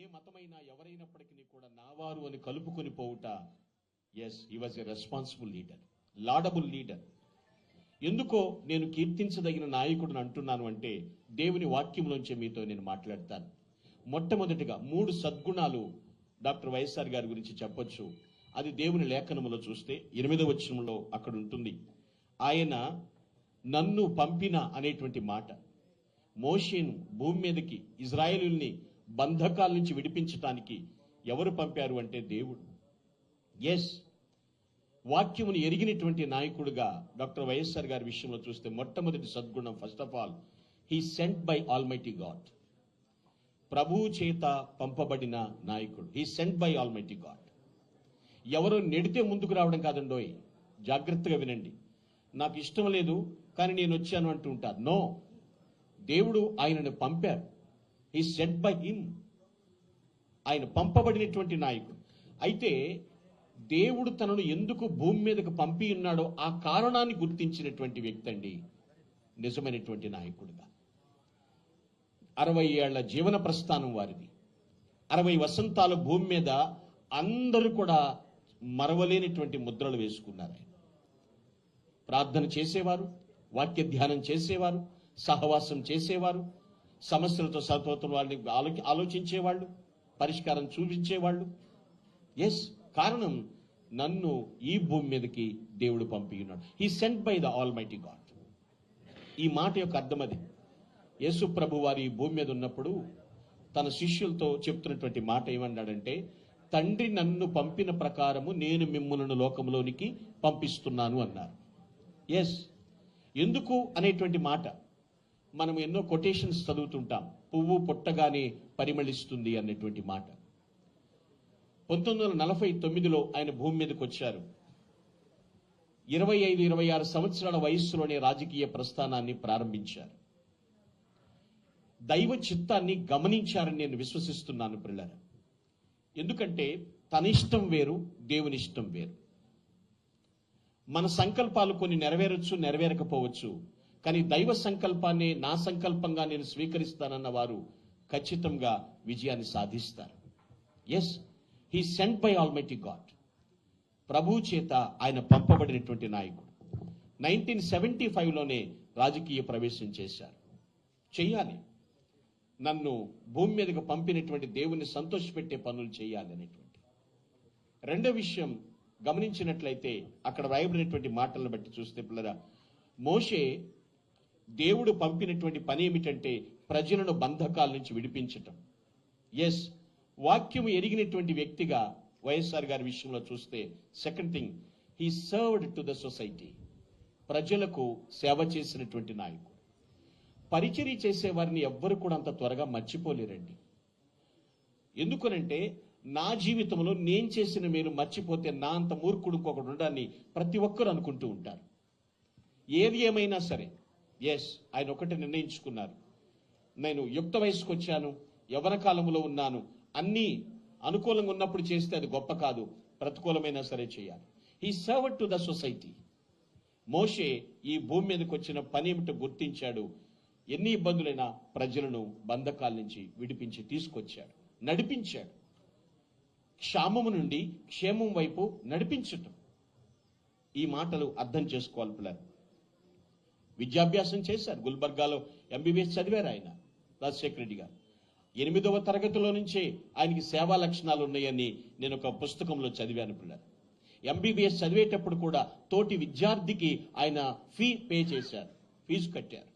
ఏ మతమైనా ఎవరైనప్పటికీ కూడా నావారు అని కలుపుకొని పోవుట yes he was a responsible leader laudable leader ఎందుకో నేను కీర్తించదగిన నాయకుడిని అంటున్నాను అంటే దేవుని వాక్యంలోంచి మీతో నేను మాట్లాడతాను. మొట్టమొదటిగా మూడు సద్గుణాలు డాక్టర్ వైఎస్ఆర్ గారి గురించి చెప్పొచ్చు. అది దేవుని లేఖనములో చూస్తే ఎనిమిదవ వచనంలో అక్కడ ఉంటుంది. ఆయన నన్ను పంపిన అనేటువంటి మాట మోషేను భూమి మీదకి ఇజ్రాయేలుల్ని బంధకాల నుంచి విడిపించటానికి ఎవరు పంపారు అంటే దేవుడు. ఎస్ వాక్యమును ఎరిగినటువంటి నాయకుడుగా డాక్టర్ వైఎస్ఆర్ గారి విషయంలో చూస్తే మొట్టమొదటి సద్గుణం first of all he sent by almighty God ప్రభువు చేత పంపబడిన నాయకుడు. He sent by almighty God ఎవరు నెడితే ముందుకు రావడం కాదండోయ్ జాగ్రత్తగా వినండి. నాకు ఇష్టం లేదు కానీ నేను వచ్చాను అంటూ ఉంటారు. నో దేవుడు ఆయనను పంపారు. హీ సెట్ బై హిమ్ ఆయన పంపబడినటువంటి నాయకుడు. అయితే దేవుడు తనను ఎందుకు భూమి మీదకు పంపి ఉన్నాడో ఆ కారణాన్ని గుర్తించినటువంటి వ్యక్తి అండి నిజమైనటువంటి నాయకుడుగా. అరవై ఏళ్ళ జీవన ప్రస్థానం వారిది. అరవై వసంతాలు భూమి మీద అందరూ కూడా మరవలేనిటువంటి ముద్రలు వేసుకున్నారు ఆయన. ప్రార్థన చేసేవారు వాక్య ధ్యానం చేసేవారు సహవాసం చేసేవారు సమస్యలతో సరిపోతున్న వాళ్ళని ఆలో- ఆలోచించేవాళ్ళు పరిష్కారం చూపించేవాళ్ళు. ఎస్ కారణం నన్ను ఈ భూమి మీదకి దేవుడు పంపి ఈ he sent by the almighty God ఈ మాట యొక్క అర్థం అది. యేసు ప్రభు వారి ఈ భూమి మీద ఉన్నప్పుడు తన శిష్యులతో చెప్తున్నటువంటి మాట ఏమన్నాడంటే తండ్రి నన్ను పంపిన ప్రకారము నేను మిమ్మల్ని లోకంలోనికి పంపిస్తున్నాను అన్నారు. ఎస్ ఎందుకు అనేటువంటి మాట? మనం ఎన్నో కొటేషన్స్ చదువుతుంటాం. పువ్వు పుట్టగానే పరిమళిస్తుంది అనేటువంటి మాట. పంతొమ్మిది వందల నలభై తొమ్మిదిలో ఆయన భూమి మీదకి వచ్చారు. ఇరవై ఐదు ఇరవై ఆరు సంవత్సరాల వయస్సులోనే రాజకీయ ప్రస్థానాన్ని ప్రారంభించారు. దైవ చిత్తాన్ని గమనించారని నేను విశ్వసిస్తున్నాను పిల్లల ఎందుకంటే తన ఇష్టం వేరు దేవుని ఇష్టం వేరు. మన సంకల్పాలు కొన్ని నెరవేరొచ్చు నెరవేరకపోవచ్చు. కానీ దైవ సంకల్పాన్ని నా సంకల్పంగా నేను స్వీకరిస్తానన్న వారు ఖచ్చితంగా విజయాన్ని సాధిస్తారు. Yes he sent by almighty God ప్రభు చేత ఆయన పంపబడినటువంటి నాయకుడు. నైన్టీన్ సెవెంటీ ఫైవ్లోనే రాజకీయ ప్రవేశం చేశారు. చెయ్యాలి నన్ను భూమి మీదకు పంపినటువంటి దేవుని సంతోషపెట్టే పనులు చేయాలి అనేటువంటి. రెండో విషయం గమనించినట్లయితే అక్కడ రాయబడినటువంటి మాటలను బట్టి చూస్తే పిల్లరా మోషే దేవుడు పంపినటువంటి పని ఏమిటంటే ప్రజలను బంధకాల నుంచి విడిపించటం. ఎస్ వాక్యం ఎరిగినటువంటి వ్యక్తిగా వైఎస్ఆర్ గారి విషయంలో చూస్తే second thing he served to the society ప్రజలకు సేవ చేసినటువంటి నాయకుడు. పరిచర్య చేసే వారిని ఎవ్వరు కూడా అంత త్వరగా మర్చిపోలేరండి. ఎందుకనంటే నా జీవితంలో నేను చేసిన మీరు మర్చిపోతే నా అంత మూర్ఖుడు ఒకడు ఉండాలని ప్రతి ఒక్కరు అనుకుంటూ ఉంటారు. ఏది ఏమైనా సరే ఎస్ ఆయన ఒకటి నిర్ణయించుకున్నారు. నేను యుక్త వయసుకు వచ్చాను యవన కాలంలో ఉన్నాను. అన్నీ అనుకూలంగా ఉన్నప్పుడు చేస్తే అది గొప్ప కాదు ప్రతికూలమైనా సరే చేయాలి. He serve to the society మోషే ఈ భూమి మీదకి వచ్చిన పని ఏమిటో గుర్తించాడు. ఎన్ని ఇబ్బందులైనా ప్రజలను బంధకాల నుంచి విడిపించి తీసుకొచ్చాడు నడిపించాడు. క్షామము నుండి క్షేమం వైపు నడిపించటం. ఈ మాటలు అర్థం చేసుకోవాలి పిల్లలు. విద్యాభ్యాసం చేశారు. గుల్బర్గాలో ఎంబీబీఎస్ చదివారు ఆయన రాజశేఖర రెడ్డి గారు. ఎనిమిదవ తరగతిలో నుంచే ఆయనకి సేవా లక్షణాలు ఉన్నాయని నేను ఒక పుస్తకంలో చదివాను పిల్లలు. ఎంబీబీఎస్ చదివేటప్పుడు కూడా తోటి విద్యార్థికి ఆయన ఫీ పే చేశారు ఫీజు కట్టారు.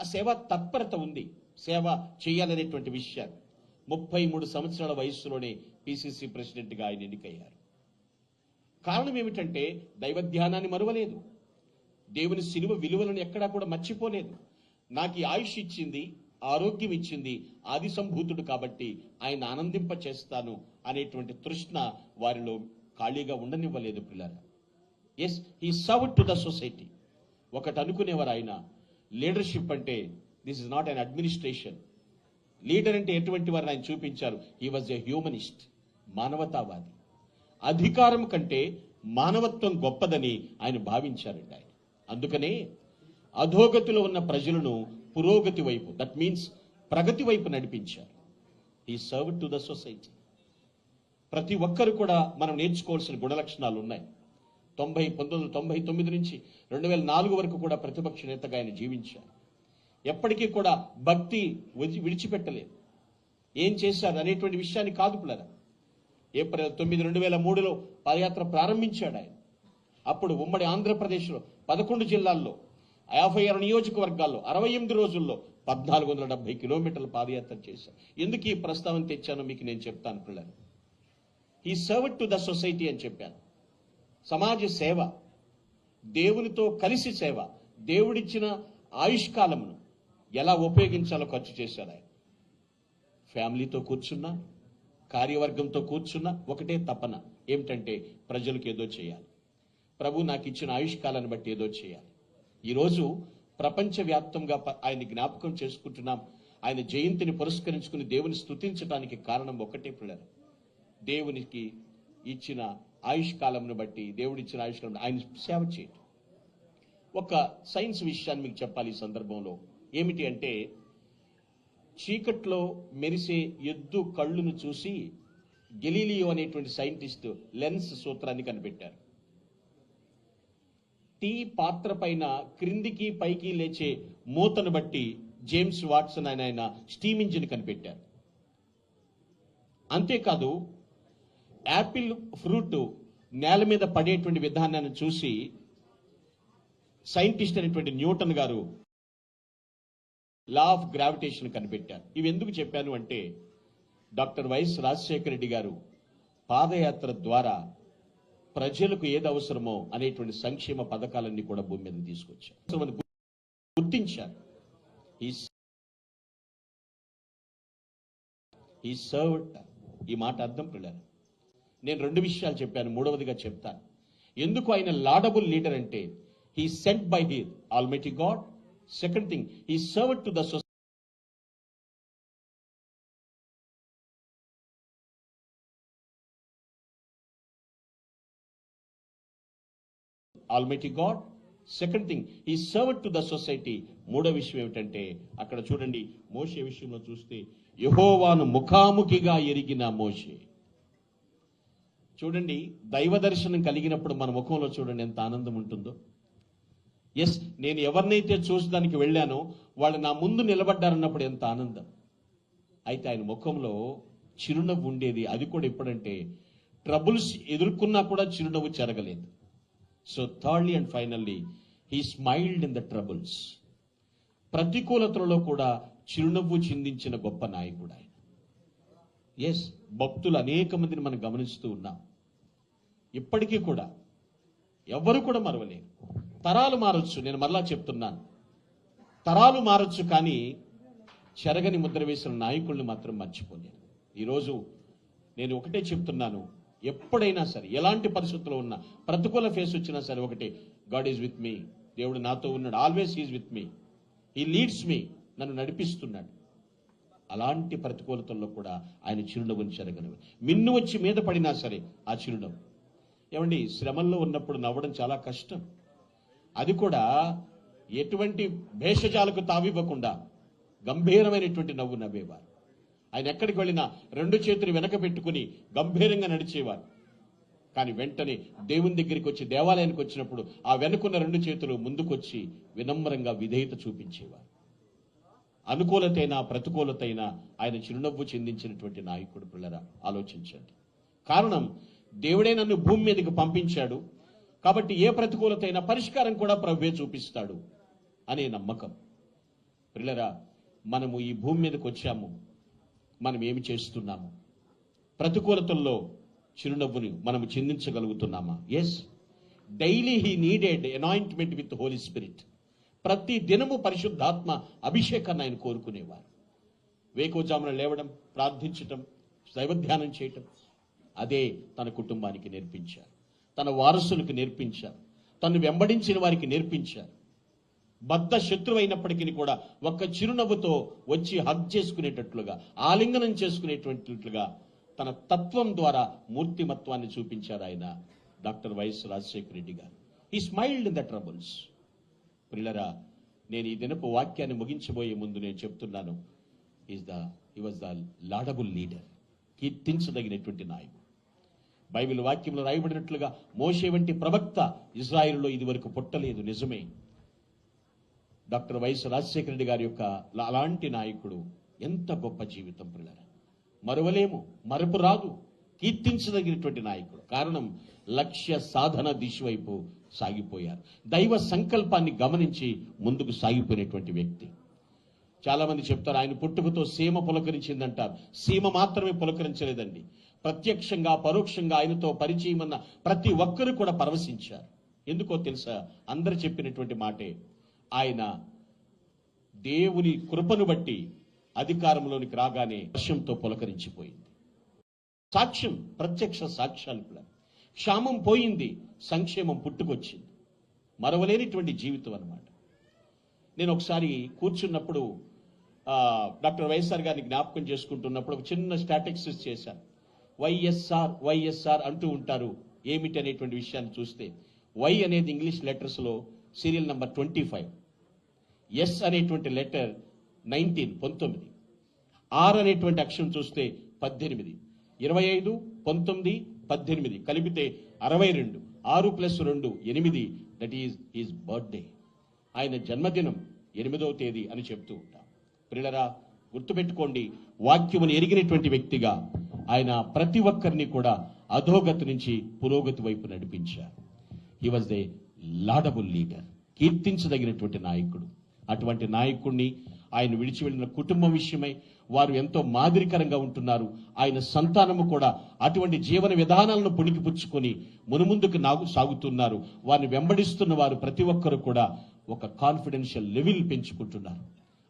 ఆ సేవ తత్పరత ఉంది సేవ చేయాలనేటువంటి విషయాలు ముప్పై మూడు సంవత్సరాల వయస్సులోనే పిసిసి ప్రెసిడెంట్గా ఆయన ఎన్నికయ్యారు. కారణం ఏమిటంటే దైవ ధ్యానాన్ని మరువలేదు. దేవుని సిలువ విలువలను ఎక్కడా కూడా మర్చిపోలేదు. నాకు ఈ ఆయుష్ ఇచ్చింది ఆరోగ్యం ఇచ్చింది ఆది సంభూతుడు కాబట్టి ఆయన ఆనందింప చేస్తాను అనేటువంటి తృష్ణ వారిలో ఖాళీగా ఉండనివ్వలేదు పిల్లల as he serve to the society ఒకటి అనుకునేవారు ఆయన లీడర్షిప్ అంటే this is not an administration leader అంటే ఎటువంటి వారిని ఆయన చూపించారు? హీ వాజ్ ఎ హ్యూమనిస్ట్ మానవతావాది. అధికారం కంటే మానవత్వం గొప్పదని ఆయన భావించారండి ఆయన. అందుకనే అధోగతిలో ఉన్న ప్రజలను పురోగతి వైపు దట్ మీన్స్ ప్రగతి వైపు నడిపించారు. ఈ సర్వ్ టు ద సొసైటీ ప్రతి ఒక్కరు కూడా మనం నేర్చుకోవాల్సిన గుణలక్షణాలు ఉన్నాయి. తొంభై పంతొమ్మిది వందల తొంభై తొమ్మిది నుంచి రెండు వేల నాలుగు వరకు కూడా ప్రతిపక్ష నేతగా ఆయన జీవించారు. ఎప్పటికీ కూడా భక్తి విడిచిపెట్టలేదు. ఏం చేశారు అనేటువంటి విషయాన్ని కాదు పిల్లరా? ఏప్రిల్ తొమ్మిది రెండు వేల మూడులో పాదయాత్ర ప్రారంభించాడు ఆయన. అప్పుడు ఉమ్మడి ఆంధ్రప్రదేశ్లో పదకొండు జిల్లాల్లో యాభై ఆరు నియోజకవర్గాల్లో అరవై ఎనిమిది రోజుల్లో పద్నాలుగు వందల డెబ్బై కిలోమీటర్ల పాదయాత్ర చేశారు. ఎందుకు ఈ ప్రస్తావన తెచ్చానో మీకు నేను చెప్తాను పిల్లలు. ఈ సర్వ్ టు ద సొసైటీ అని చెప్పాను. సమాజ సేవ దేవునితో కలిసి సేవ దేవుడిచ్చిన ఆయుష్కాలమును ఎలా ఉపయోగించాలో ఖర్చు చేశారు ఆయన. ఫ్యామిలీతో కూర్చున్నా కార్యవర్గంతో కూర్చున్నా ఒకటే తపన. ఏమిటంటే ప్రజలకు ఏదో చేయాలి. ప్రభు నాకు ఇచ్చిన ఆయుష్కాలను బట్టి ఏదో చేయాలి. ఈరోజు ప్రపంచవ్యాప్తంగా ప- ఆయన జ్ఞాపకం చేసుకుంటున్నాం. ఆయన జయంతిని పురస్కరించుకుని దేవుని స్తుతించడానికి కారణం ఒకటే పిల్లలు. దేవునికి ఇచ్చిన ఆయుష్కాలంను బట్టి దేవుడు ఇచ్చిన ఆయుష్కాలం ఆయన సేవ చేయటం. ఒక సైన్స్ విషయాన్ని మీకు చెప్పాలి ఈ సందర్భంలో. ఏమిటి అంటే చీకట్లో మెరిసే ఎద్దు కళ్ళును చూసి గెలీలియో అనేటువంటి సైంటిస్ట్ లెన్స్ సూత్రాన్ని కనిపెట్టారు. టీ పాత్ర పైన క్రిందికి పైకి లేచే మూతను బట్టి జేమ్స్ వాట్సన్ ఆయన ఆయన స్టీమ్ ఇంజిన్ కనిపెట్టారు. అంతేకాదు యాపిల్ ఫ్రూట్ నేల మీద పడేటువంటి విధానాన్ని చూసి సైంటిస్ట్ అనేటువంటి న్యూటన్ గారు లా ఆఫ్ గ్రావిటేషన్ కనిపెట్టారు. ఇవి ఎందుకు చెప్పాను అంటే డాక్టర్ వైఎస్ రాజశేఖర రెడ్డి గారు పాదయాత్ర ద్వారా ప్రజలకు ఏది అవసరమో అనేటువంటి సంక్షేమ పథకాలన్నీ కూడా భూమి మీద తీసుకొచ్చారు. గుర్తించారు. ఈ సర్వ్ ఈ మాట అర్థం పిల్లలు. నేను రెండు విషయాలు చెప్పాను మూడవదిగా చెప్తాను. ఎందుకు ఆయన లాడబుల్ లీడర్ అంటే he sent by he almighty God second thing he serve to the society almighty God second thing he serve to the society మూడో విషయం ఏమిటంటే అక్కడ చూడండి మోషే విషయంలో చూస్తే యహోవాను ముఖాముఖిగా ఎరిగిన మోషే. చూడండి దైవ దర్శనం కలిగినప్పుడు మన ముఖంలో చూడండి ఎంత ఆనందం ఉంటుందో. ఎస్ నేను ఎవరినైతే చూసడానికి వెళ్ళానో వాళ్ళు నా ముందు నిలబడ్డారన్నప్పుడు ఎంత ఆనందం. అయితే ఆయన ముఖంలో చిరునవ్వు ఉండేది. అది కూడా ఎప్పుడంటే ట్రబుల్స్ ఎదుర్కొన్నా కూడా చిరునవ్వు చెరగలేదు. So thirdly and finally he smiled in the troubles ప్రతికూలతలలో కూడా చిరునవ్వు చిందించిన గొప్ప నాయకుడు ఆయన. ఎస్ భక్తులు అనేక మందిని మనం గమనిస్తూ ఉన్నాం. ఇప్పటికీ కూడా ఎవ్వరు కూడా మరవలేరు. తరాలు మారొచ్చు నేను మరలా చెప్తున్నాను. తరాలు మారొచ్చు కానీ చెరగని ముద్ర వేసిన నాయకుల్ని మాత్రం మర్చిపోలేరు ఈరోజు నేను ఒకటే చెప్తున్నాను ఎప్పుడైనా సరే ఎలాంటి పరిస్థితుల్లో ఉన్నా ప్రతికూల ఫేస్ వచ్చినా సరే ఒకటి గాడ్ ఈజ్ విత్ మీ దేవుడు నాతో ఉన్నాడు. ఆల్వేస్ ఈజ్ విత్ మీ ఈ లీడ్స్ మీ నన్ను నడిపిస్తున్నాడు. అలాంటి ప్రతికూలతల్లో కూడా ఆయన చిరునవ్వుని చెరగనివి మిన్ను వచ్చి మీద పడినా సరే ఆ చిరునవ్వు. ఏమండి శ్రమల్లో ఉన్నప్పుడు నవ్వడం చాలా కష్టం. అది కూడా ఎటువంటి భేషజాలకు తావివ్వకుండా గంభీరమైనటువంటి నవ్వు నవ్వేవారు. ఆయన ఎక్కడికి వెళ్ళినా రెండు చేతులు వెనక పెట్టుకుని గంభీరంగా నడిచేవారు. కానీ వెంటనే దేవుని దగ్గరికి వచ్చి దేవాలయానికి వచ్చినప్పుడు ఆ వెనుకున్న రెండు చేతులు ముందుకొచ్చి వినమ్రంగా విధేయత చూపించేవారు. అనుకూలతైనా ప్రతికూలతైనా ఆయన చిరునవ్వు చెందించినటువంటి నాయకుడు పిల్లరా ఆలోచించండి. కారణం దేవుడే నన్ను భూమి మీదకి పంపించాడు. కాబట్టి ఏ ప్రతికూలతైనా పరిష్కారం కూడా ప్రభువే చూపిస్తాడు అనే నమ్మకం. పిల్లరా మనము ఈ భూమి మీదకి వచ్చాము. మనం ఏమి చేస్తున్నాము? ప్రతికూలతల్లో చిరునవ్వుని మనము చిందించగలుగుతున్నామా? Yes daily he needed anointment with holy spirit ప్రతి దినము పరిశుద్ధాత్మ అభిషేకాన్ని ఆయన కోరుకునేవారు. వేకోజామున లేవడం ప్రార్థించటం దైవధ్యానం చేయటం అదే తన కుటుంబానికి నేర్పించారు. తన వారసులకు నేర్పించారు. తను వెంబడించిన వారికి నేర్పించారు. బద్ద శత్రువైనప్పటికీ కూడా ఒక్క చిరునవ్వుతో వచ్చి హగ్ చేసుకునేటట్లుగా ఆలింగనం చేసుకునేటట్లుగా తన తత్వం ద్వారా మూర్తిమత్వాన్ని చూపించారు ఆయన డాక్టర్ వైఎస్ రాజశేఖర రెడ్డి గారు. ఈ స్మైల్డ్ ఇన్ ద ట్రబుల్స్ పిల్లరా నేను ఈ దినపు వాక్యాన్ని ముగించబోయే ముందు నేను చెప్తున్నాను. Is the he was the laudable leader కీర్తించదగినటువంటి నాయకుడు. బైబిల్ వాక్యంలో రాయబడినట్లుగా మోషే వంటి ప్రవక్త ఇజ్రాయిల్లో ఇదివరకు పుట్టలేదు నిజమే. డాక్టర్ వైఎస్ రాజశేఖర రెడ్డి గారి యొక్క అలాంటి నాయకుడు ఎంత గొప్ప జీవితం పిల్లల మరువలేము మరపు రాదు కీర్తించదగినటువంటి నాయకుడు. కారణం లక్ష్య సాధన దిశవైపు సాగిపోయారు. దైవ సంకల్పాన్ని గమనించి ముందుకు సాగిపోయినటువంటి వ్యక్తి. చాలా మంది చెప్తారు ఆయన పుట్టుకతో సీమ పులకరించిందంటారు. సీమ మాత్రమే పులకరించలేదండి. ప్రత్యక్షంగా పరోక్షంగా ఆయనతో పరిచయం ఉన్న ప్రతి ఒక్కరు కూడా పరవశించారు. ఎందుకో తెలుసా? అందరు చెప్పినటువంటి మాటే ఆయన దేవుని కృపను బట్టి అధికారంలోనికి రాగానే వర్షంతో పులకరించిపోయింది. సాక్ష్యం ప్రత్యక్ష సాక్ష్యాలు కూడా. క్షామం పోయింది సంక్షేమం పుట్టుకొచ్చింది. మరవలేనిటువంటి జీవితం అనమాట నేను ఒకసారి కూర్చున్నప్పుడు డాక్టర్ వైఎస్ఆర్ గారిని జ్ఞాపకం చేసుకుంటున్నప్పుడు ఒక చిన్న స్టాటిక్సిస్ చేశాను. వైఎస్ఆర్ వైఎస్ఆర్ అంటూ ఉంటారు ఏమిటి అనేటువంటి విషయాన్ని చూస్తే వై అనేది English లెటర్స్లో serial number twenty five. S అనేటువంటి లెటర్ నైన్టీన్ పంతొమ్మిది. ఆర్ అనేటువంటి అక్షరం చూస్తే పద్దెనిమిది. ఇరవై ఐదు పంతొమ్మిది పద్దెనిమిది. కలిపితే అరవై రెండు. ఆరు ప్లస్ రెండు ఎనిమిది. దట్ ఈజ్ హీజ్ బర్త్డే ఆయన జన్మదినం ఎనిమిదవ తేదీ అని చెప్తూ ఉంటాం. పిల్లరా గుర్తుపెట్టుకోండి వాక్యమును ఎరిగినటువంటి వ్యక్తిగా ఆయన ప్రతి ఒక్కరిని కూడా అధోగతి నుంచి పురోగతి వైపు నడిపించారు. He was the laudable leader కీర్తించదగినటువంటి నాయకుడు. అటువంటి నాయకుడిని ఆయన విడిచి వెళ్ళిన కుటుంబం విషయమై వారు ఎంతో మాదిరికరంగా ఉంటున్నారు. ఆయన సంతానము కూడా అటువంటి జీవన విధానాలను పుణికిపుచ్చుకొని మునుముందుకు నాగు సాగుతున్నారు. వారిని వెంబడిస్తున్న వారు ప్రతి ఒక్కరు కూడా ఒక కాన్ఫిడెన్షియల్ లెవెల్ పెంచుకుంటున్నారు.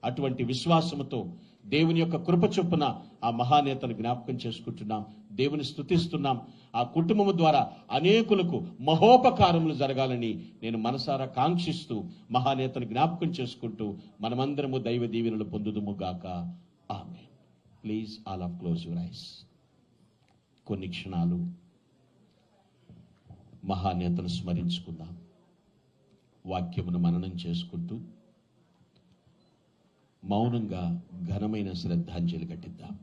అటువంటి విశ్వాసముతో దేవుని యొక్క కృప చొప్పున ఆ మహానేతను జ్ఞాపకం చేసుకుంటున్నాం. దేవుని స్తుతిస్తున్నాం. ఆ కుటుంబము ద్వారా అనేకులకు మహోపకారములు జరగాలని నేను మనసారా కాంక్షిస్తూ మహానేతను జ్ఞాపకం చేసుకుంటూ మనమందరము దైవ దీవెనలు పొందుదుము గాక. ఆమె please all of close your eyes. కొన్ని క్షణాలు మహానేతను స్మరించుకుందాం. వాక్యమును మననం చేసుకుంటూ మౌనంగా ఘనమైన శ్రద్ధాంజలి ఘటిద్దాం.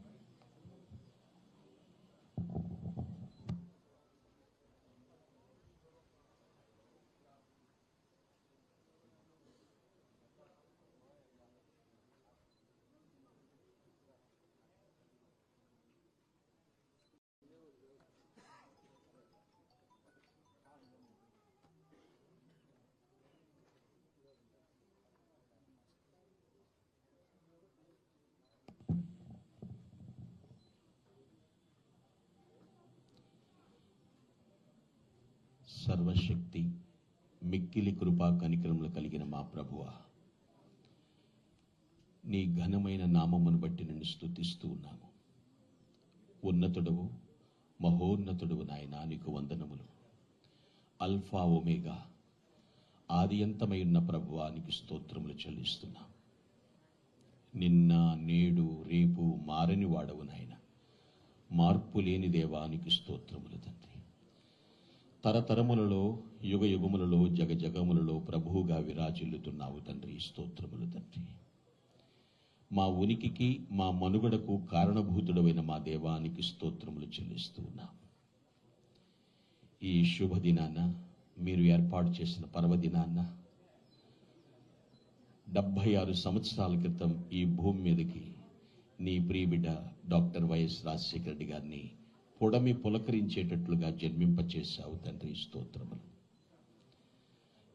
సర్వశక్తి మిక్కిలి కృపా కనికరములు కలిగిన మా ప్రభువా. నీ ఘనమైన నామమును బట్టి నిన్ను స్తుతిస్తూ ఉన్నాము. ఉన్నతుడవు మహోన్నతుడవు నాయన నీకు వందనములు. అల్ఫా ఒమేగా ఆది అంతమై ఉన్న ప్రభువానికి స్తోత్రములు చెల్లిస్తున్నాం. నిన్న నేడు రేపు మారని వాడవు నాయన. మార్పు లేని దేవానికి స్తోత్రములు తండ్రి. తరతరములలో యుగ యుగములలో జగ జగములలో ప్రభువుగా విరాజిల్లుతున్నావు తండ్రి. స్తోత్రములు తండ్రి. మా ఉనికికి మా మనుగడకు కారణభూతుడమైన మా దేవానికి స్తోత్రములు చెల్లిస్తూ ఉన్నాం. ఈ శుభదినాన మీరు ఏర్పాటు చేసిన పర్వదినాన్న డెబ్భై ఆరు సంవత్సరాల క్రితం ఈ భూమి మీదకి నీ ప్రియబిడ్డ డాక్టర్ వైఎస్ రాజశేఖర రెడ్డి గారిని పొడమి పులకరించేటట్లుగా జన్మింపచేశావు తండ్రి స్తోత్రములు.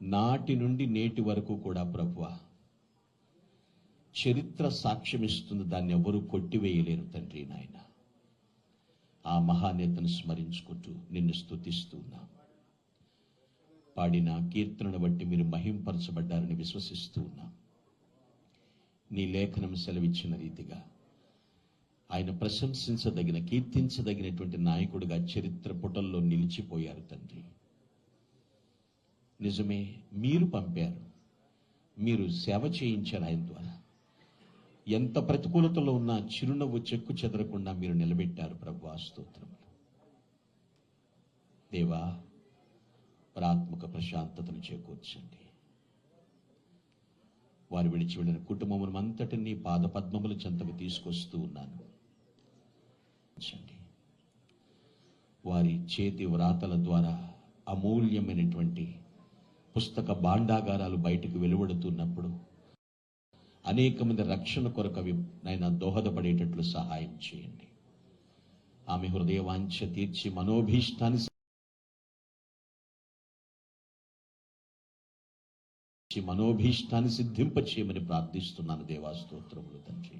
నాటి నుండి నేటి వరకు కూడా ప్రభువ చరిత్ర సాక్ష్యమిస్తుంది దాన్ని ఎవరూ కొట్టివేయలేరు తండ్రి నాయన. ఆ మహానేతను స్మరించుకుంటూ నిన్ను స్తుతిస్తూ ఉన్నాం. పాడిన కీర్తనను బట్టి మీరు మహింపరచబడ్డారని విశ్వసిస్తూ ఉన్నాం. నీ లేఖనం సెలవిచ్చిన రీతిగా ఆయన ప్రశంసించదగిన కీర్తించదగినటువంటి నాయకుడిగా చరిత్ర పుటల్లో నిలిచిపోయారు తండ్రి. నిజమే మీరు పంపారు. మీరు సేవ చేయించారు ఆయన ద్వారా. ఎంత ప్రతికూలతలో ఉన్న చిరునవ్వు చెక్కు చెదరకుండా మీరు నిలబెట్టారు ప్రభు స్తోత్రములు. దేవా ప్రాత్మక ప్రశాంతతను చేకూర్చండి. వారు విడిచి వెళ్ళిన కుటుంబమును అంతటినీ పాదపద్మముల చెంతకు తీసుకొస్తూ ఉన్నాను. ఉంచండి. వారి చేతి వ్రాతల ద్వారా అమూల్యమైనటువంటి పుస్తక భాండాగారాలు బయటకు వెలువడుతున్నప్పుడు అనేక మంది రక్షణ కొరకు అవి నాయన దోహదపడేటట్లు సహాయం చేయండి ఆమె హృదయవాంఛ తీర్చి మనోభీష్టాన్ని మనోభీష్టాన్ని సిద్ధింపచేయమని ప్రార్థిస్తున్నాను దేవాస్తోత్రములు తండ్రి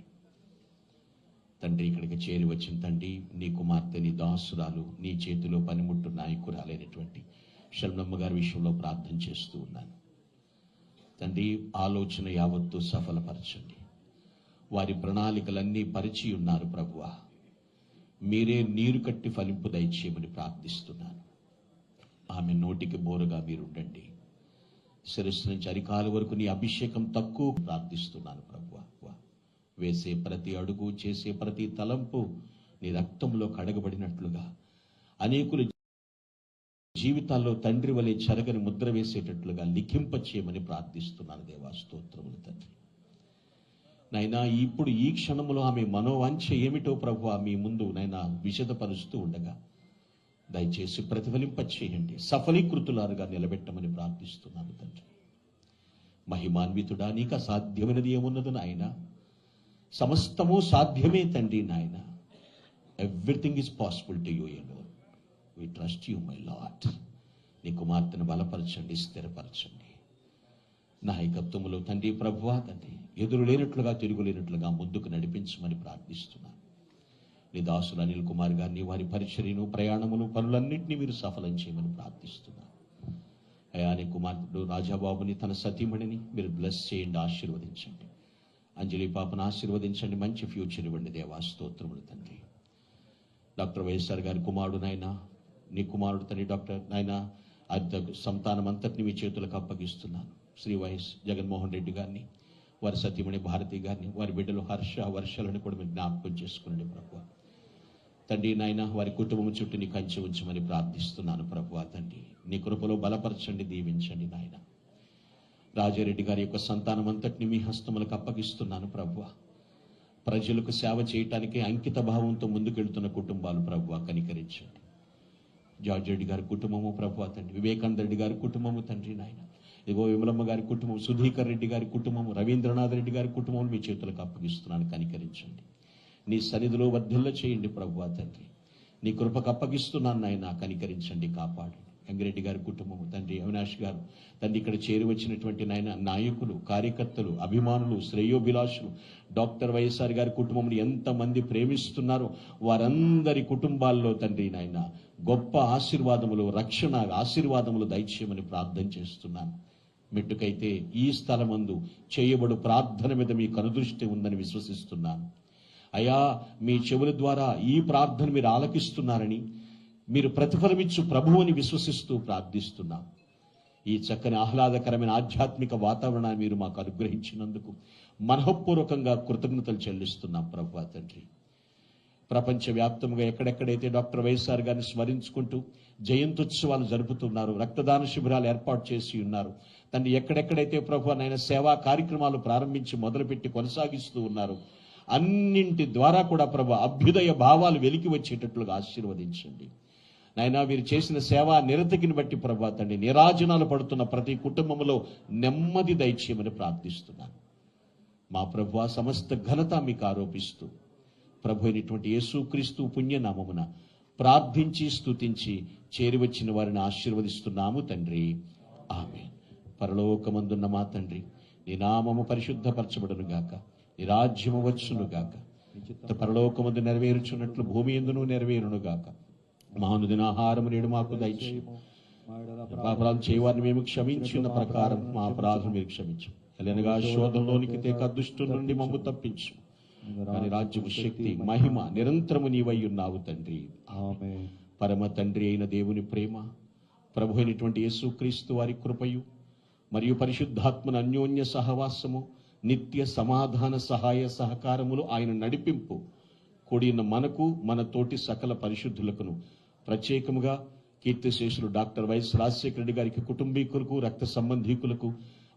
తండ్రి ఇక్కడికి చేరి వచ్చిన తండ్రి నీ కుమార్తె నీ దాసురాలు నీ చేతిలో పనిముట్టు నాయకురాలైనటువంటి శరణమ్మ గారి విషయంలో ప్రార్థన చేస్తూ ఉన్నాను. తండ్రి ఆలోచన యావత్తు సఫలపరచండి. వారి ప్రణాళికలన్నీ పరిచి ఉన్నారు ప్రభువ. మీరే నీరు కట్టి ఫలింపు దయచేయమని ప్రార్థిస్తున్నాను. ఆమె నోటికి బోరుగా మీరుండండి. శిరస్సు నుంచి అరికాల వరకు నీ అభిషేకం తక్కువ ప్రార్థిస్తున్నాను ప్రభువా. వేసే ప్రతి అడుగు చేసే ప్రతి తలంపు నీ రక్తంలో కడగబడినట్లుగా. అనేకులు జీవితాల్లో తండ్రి వలె చెరగని ముద్ర వేసేటట్లుగా లిఖింప చేయమని ప్రార్థిస్తున్నాను దేవా స్తోత్రములు తండ్రి. నైనా ఇప్పుడు ఈ క్షణంలో ఆమె మనోవాంఛ ఏమిటో ప్రభు మీ ముందు నైనా విషదపరుస్తూ ఉండగా దయచేసి ప్రతిఫలింప చేయండి. సఫలీకృతులారుగా నిలబెట్టమని ప్రార్థిస్తున్నాను తండ్రి. మహిమాన్వితుడా నీకు అసాధ్యమైనది ఏమున్నది ఆయన సమస్తము సాధ్యమే తండ్రి నాయన. Everything is possible to you allow we trust you my lord నీ కుమార్తెను బలపరచండి స్థిరపరచండి. నాయకత్వములో తండ్రి ప్రభువా తండ్రి ఎదురు లేనట్లుగా తిరుగులేనట్లుగా ముందుకు నడిపించమని ప్రార్థిస్తున్నాను. నీ దాసులు అనిల్ కుమార్ గారిని వారి పరిచర్యను ప్రయాణములు పనులన్నింటినీ మీరు సఫలం చేయమని ప్రార్థిస్తున్నాను. అయా నీ కుమార్తెడు రాజాబాబుని తన సతీమణిని మీరు బ్లెస్ చేయండి ఆశీర్వదించండి. అంజలి పాపను ఆశీర్వదించండి మంచి ఫ్యూచర్ ఇవ్వండి దేవా స్తోత్రములు తండ్రి. డాక్టర్ వైఎస్ఆర్ గారి కుమారుడు నాయన నీ కుమారుడు తండ్రి డాక్టర్ నాయన అర్ధ సంతానం అంతటిని మీ చేతులకు అప్పగిస్తున్నాను. శ్రీ వైఎస్ జగన్మోహన్ రెడ్డి గారిని వారి సతీమణి భారతి గారిని వారి బిడ్డలు హర్ష వర్షలను కూడా మీరు జ్ఞాపకం చేసుకునండి ప్రభు తండ్రి నాయన వారి కుటుంబం చుట్టూ నీ కంచి ఉంచమని ప్రార్థిస్తున్నాను ప్రభు తండ్రి. నీ కృపలో బలపరచండి దీవించండి నాయనా. రాజారెడ్డి గారి యొక్క సంతానం అంతటిని మీ హస్తములకు అప్పగిస్తున్నాను ప్రభు ప్రజలకు సేవ చేయటానికి అంకిత భావంతో ముందుకెళ్తున్న కుటుంబాలు ప్రభు కనికరించండి. జార్జ్ రెడ్డి గారి కుటుంబము ప్రభు తండ్రి. వివేకానంద రెడ్డి గారి కుటుంబము తండ్రి నాయన. ఇదిగో విమలమ్మ గారి కుటుంబం సుధీకర్ రెడ్డి గారి కుటుంబం రవీంద్రనాథ్ రెడ్డి గారి కుటుంబం మీ చేతులకు అప్పగిస్తున్నాను కనికరించండి. నీ సన్నిధిలో వర్ధిల్ల చేయండి ప్రభు తండ్రి. నీ కృపకు అప్పగిస్తున్నాను నాయన కనికరించండి కాపాడండి. వెంగిరెడ్డి గారి కుటుంబము తండ్రి అవినాష్ గారు తండ్రి ఇక్కడ చేరి వచ్చినటువంటి నాయన నాయకులు కార్యకర్తలు అభిమానులు శ్రేయోభిలాషులు డాక్టర్ వైఎస్ఆర్ గారి కుటుంబం ఎంతమంది ప్రేమిస్తున్నారో వారందరి కుటుంబాల్లో తండ్రి నాయన గొప్ప ఆశీర్వాదములు రక్షణ ఆశీర్వాదములు దయచేయమని ప్రార్థన చేస్తున్నాను. మెట్టుకైతే ఈ స్థలమందు చేయబడు ప్రార్థన మీద మీ కనుదృష్టి ఉందని విశ్వసిస్తున్నాను. అయా మీ చెవుల ద్వారా ఈ ప్రార్థన మీరు ఆలకిస్తున్నారని మీరు ప్రతిఫలమిచ్చు ప్రభువుని విశ్వసిస్తూ ప్రార్థిస్తున్నాం. ఈ చక్కని ఆహ్లాదకరమైన ఆధ్యాత్మిక వాతావరణాన్ని మీరు మాకు అనుగ్రహించినందుకు మనఃపూర్వకంగా కృతజ్ఞతలు చెల్లిస్తున్నాం ప్రభు తండ్రి. ప్రపంచవ్యాప్తంగా ఎక్కడెక్కడైతే డాక్టర్ వైఎస్ఆర్ గారిని స్మరించుకుంటూ జయంత్యుత్సవాలు జరుపుతున్నారు రక్తదాన శిబిరాలు ఏర్పాటు చేసి ఉన్నారు తండ్రి ఎక్కడెక్కడైతే ప్రభు నాయన సేవా కార్యక్రమాలు ప్రారంభించి మొదలుపెట్టి కొనసాగిస్తూ ఉన్నారు అన్నింటి ద్వారా కూడా ప్రభు అభ్యుదయ భావాలు వెలికి వచ్చేటట్లుగా ఆశీర్వదించండి. నాయన వీరు చేసిన సేవా నిరతికిని బట్టి ప్రభా తండ్రి నిరాజనాలు పడుతున్న ప్రతి కుటుంబంలో నెమ్మది దయచేయమని ప్రార్థిస్తున్నాను. మా ప్రభు సమస్త ఘనత మీకు ఆరోపిస్తూ ప్రభు అయినటువంటి యేసుక్రీస్తు పుణ్యనామమున ప్రార్థించి స్తుతించి చేరివచ్చిన వారిని ఆశీర్వదిస్తున్నాము తండ్రి. ఆమె పరలోకమందున్న మా తండ్రి నీ నామము పరిశుద్ధపరచబడును గాక నీ రాజ్యము వచ్చును గాక పరలోకమందు నెరవేరుచున్నట్లు భూమి ఎందును నెరవేరును గాక మానుదిన ఆహారము నేడు మాకు దయచేయము పాపరాలు చేయవారిని మేము క్షమించిన ప్రకారం మా అపరాధం మీరు క్షమించు. ఎలనగా శోధంలోనికి తేక దుష్టు నుండి మమ్ము తప్పించు. కానీ రాజ్యము శక్తి మహిమ నిరంతరము నీవై ఉన్నావు తండ్రి పరమ తండ్రి అయిన దేవుని ప్రేమ ప్రభు అయినటువంటి యేసుక్రీస్తు వారి కృపయు మరియు పరిశుద్ధాత్మన అన్యోన్య సహవాసము నిత్య సమాధాన సహాయ సహకారములు ఆయన నడిపింపు కూడిన మనకు మన తోటి సకల పరిశుద్ధులకును ప్రత్యేకముగా కీర్తిశేషులు డాక్టర్ వైఎస్ రాజశేఖర రెడ్డి గారికి కుటుంబీకులకు రక్త సంబంధీకులకు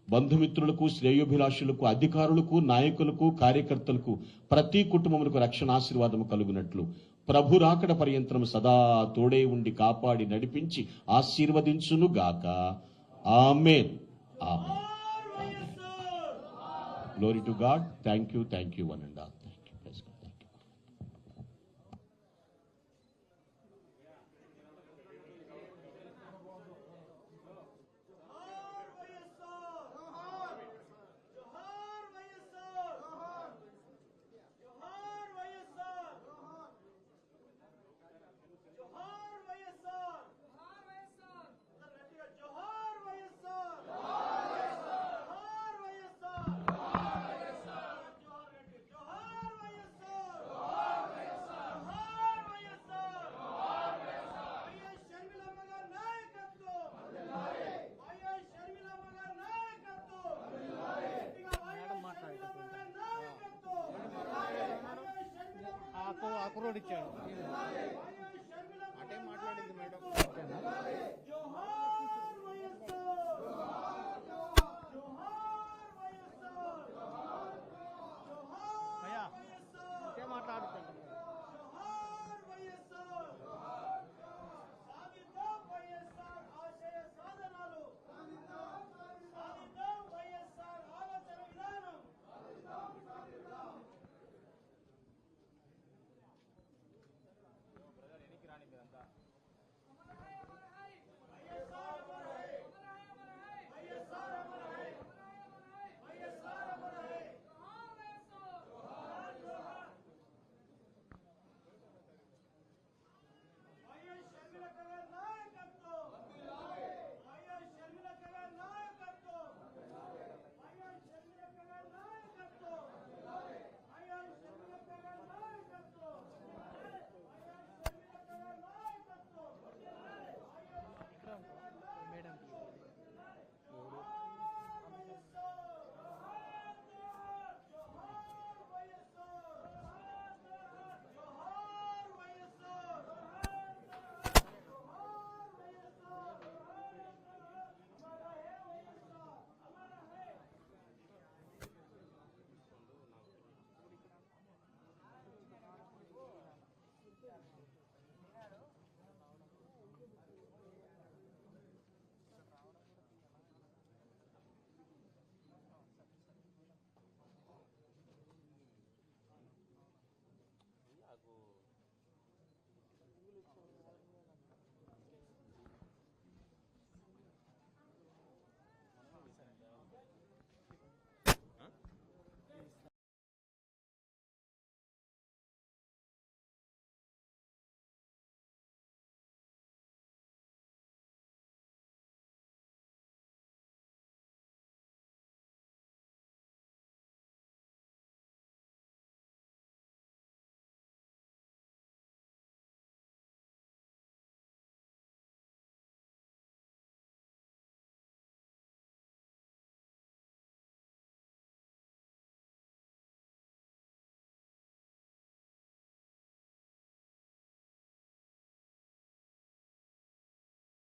బంధుమిత్రులకు శ్రేయోభిలాషులకు అధికారులకు నాయకులకు కార్యకర్తలకు ప్రతి కుటుంబములకు రక్షణ ఆశీర్వాదము కలుగునట్లు. ప్రభు రాకడ పర్యంతరం సదా తోడే ఉండి కాపాడి నడిపించి ఆశీర్వదించును గాక. Amen. Amen. Glory to God thank you thank you one and all thank you thank you జోహార్ వైఎస్ఆర్ జోహార్ జోహార్ వైఎస్ఆర్ జోహార్ జోహార్ వైఎస్ఆర్ జోహార్ జోహార్ వైఎస్ఆర్ జోహార్ వైఎస్ఆర్ గట్టిగా జోహార్ వైఎస్ఆర్ జోహార్ వైఎస్ఆర్ జోహార్ వైఎస్ఆర్ జోహార్ రెడ్డి జోహార్ వైఎస్ఆర్ జోహార్ వైఎస్ఆర్ జోహార్ వైఎస్ఆర్ జోహార్ వైఎస్ఆర్ వైఎస్ షర్మిలమ్మ గారి నాయకత్వం వైఎస్ షర్మిలమ్మ గారి నాయకత్వం గట్టిగా వైఎస్ షర్మిలమ్మ గారి నాయకత్వం వైఎస్ షర్మిలమ్మ ఆ కు-